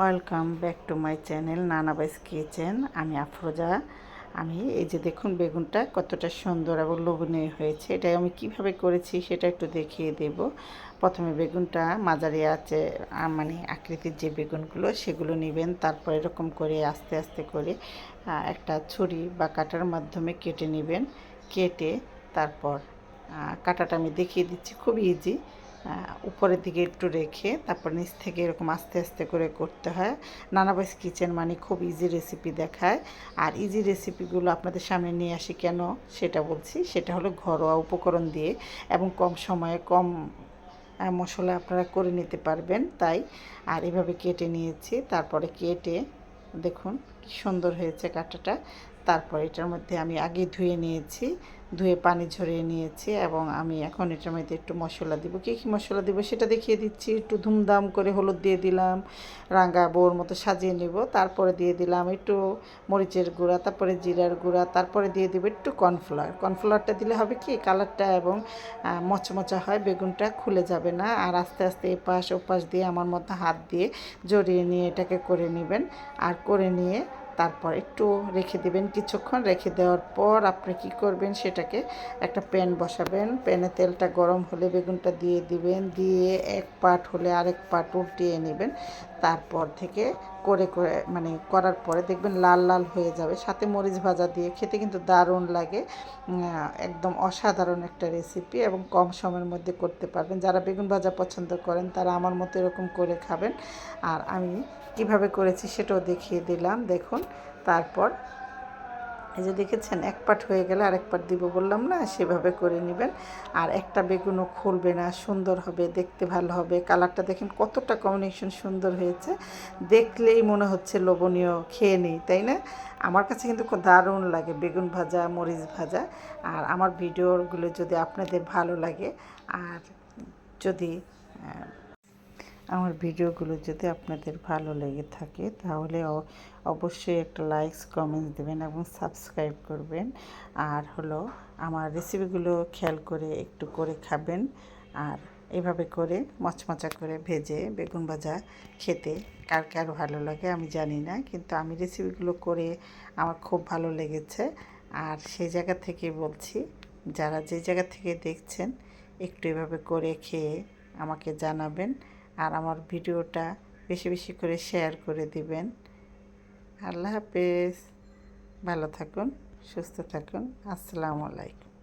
Welcome back to my channel Nana নানাবাইস kitchen. আমি আফরোজা। আমি এই যে দেখুন বেগুনটা কতটা সুন্দর এবং লোভনীয় হয়েছে। এটা আমি কীভাবে করেছি সেটা একটু দেখিয়ে দেব। প্রথমে বেগুনটা মাঝারি আছে মানে আকৃতির যে বেগুনগুলো সেগুলো নেবেন, তারপর এরকম করে আস্তে আস্তে করে একটা ছুরি বা কাটার মাধ্যমে কেটে নেবেন। কেটে তারপর কাটাটা আমি দেখিয়ে দিচ্ছি, খুব ইজি উপরের দিকে একটু রেখে তারপর নিচ থেকে এরকম আস্তে আস্তে করে করতে হয়। নানাবাইস কিচেন মানে খুব ইজি রেসিপি দেখায়। আর ইজি রেসিপিগুলো আপনাদের সামনে নিয়ে আসি কেন সেটা বলছি। সেটা হলো ঘরোয়া উপকরণ দিয়ে এবং কম সময়ে কম মশলা আপনারা করে নিতে পারবেন তাই। আর এভাবে কেটে নিয়েছি। তারপরে কেটে দেখুন কি সুন্দর হয়েছে কাঁটাটা। তারপর এটার মধ্যে আমি আগে ধুয়ে নিয়েছি, ধুয়ে পানি ঝরিয়ে নিয়েছি এবং আমি এখন এটার মধ্যে একটু মশলা দিব। কী কী মশলা দিব সেটা দেখিয়ে দিচ্ছি। একটু ধুমধাম করে হলুদ দিয়ে দিলাম, রাঙা বোর মতো সাজিয়ে নেব। তারপরে দিয়ে দিলাম একটু মরিচের গুঁড়া, তারপরে জিরার গুঁড়া, তারপরে দিয়ে দেবো একটু কর্নফ্লাওয়ার। কর্নফ্লাওয়ারটা দিলে হবে কি, কালারটা এবং মচমচা হয়, বেগুনটা খুলে যাবে না। আর আস্তে আস্তে এপাশ ওপাশ দিয়ে আমার মতো হাত দিয়ে জড়িয়ে নিয়ে এটাকে করে নেবেন। আর করে নিয়ে তারপর একটু রেখে দেবেন কিছুক্ষণ। রেখে দেওয়ার পর আপনি কি করবেন, সেটাকে একটা প্যান বসাবেন। প্যানে তেলটা গরম হলে বেগুনটা দিয়ে দিবেন। দিয়ে এক পাট হলে আরেক পাট উল্টিয়ে নেবেন। তারপর থেকে করে করে মানে করার পরে দেখবেন লাল লাল হয়ে যাবে। সাথে মরিচ ভাজা দিয়ে খেতে কিন্তু দারুণ লাগে। একদম অসাধারণ একটা রেসিপি এবং কম সময়ের মধ্যে করতে পারবেন। যারা বেগুন ভাজা পছন্দ করেন, তারা আমার মতো এরকম করে খাবেন। আর আমি কীভাবে করেছি সেটাও দেখিয়ে দিলাম। দেখুন, তারপর এই যে দেখেছেন, এক পাট হয়ে গেলে আরেক পাট দিব বললাম না? সেভাবে করে নেবেন। আর একটা বেগুনও খুলবে না, সুন্দর হবে, দেখতে ভালো হবে। কালারটা দেখেন কতটা কম্বিনেশন সুন্দর হয়েছে। দেখলেই মনে হচ্ছে লোভনীয়, খেয়ে নিই, তাই না? আমার কাছে কিন্তু খুব দারুণ লাগে বেগুন ভাজা, মরিচ ভাজা। আর আমার ভিডিওগুলো যদি আপনাদের ভালো লাগে, আর যদি আমার ভিডিওগুলো যদি আপনাদের ভালো লেগে থাকে, তাহলে অবশ্যই একটা লাইকস কমেন্ট দেবেন এবং সাবস্ক্রাইব করবেন। আর হলো আমার রেসিপিগুলো খেয়াল করে একটু করে খাবেন। আর এভাবে করে মচমচা করে ভেজে বেগুন ভাজা খেতে কার কার ভালো লাগে আমি জানি না, কিন্তু আমি রেসিপিগুলো করে আমার খুব ভালো লেগেছে। আর সেই জায়গা থেকে বলছি, যারা যে জায়গা থেকে দেখছেন, একটু এভাবে করে খেয়ে আমাকে জানাবেন। আর আমার ভিডিওটা বেশি বেশি করে শেয়ার করে দিবেন। আল্লাহ হাফেজ। ভালো থাকুন, সুস্থ থাকুন। আসসালামু আলাইকুম।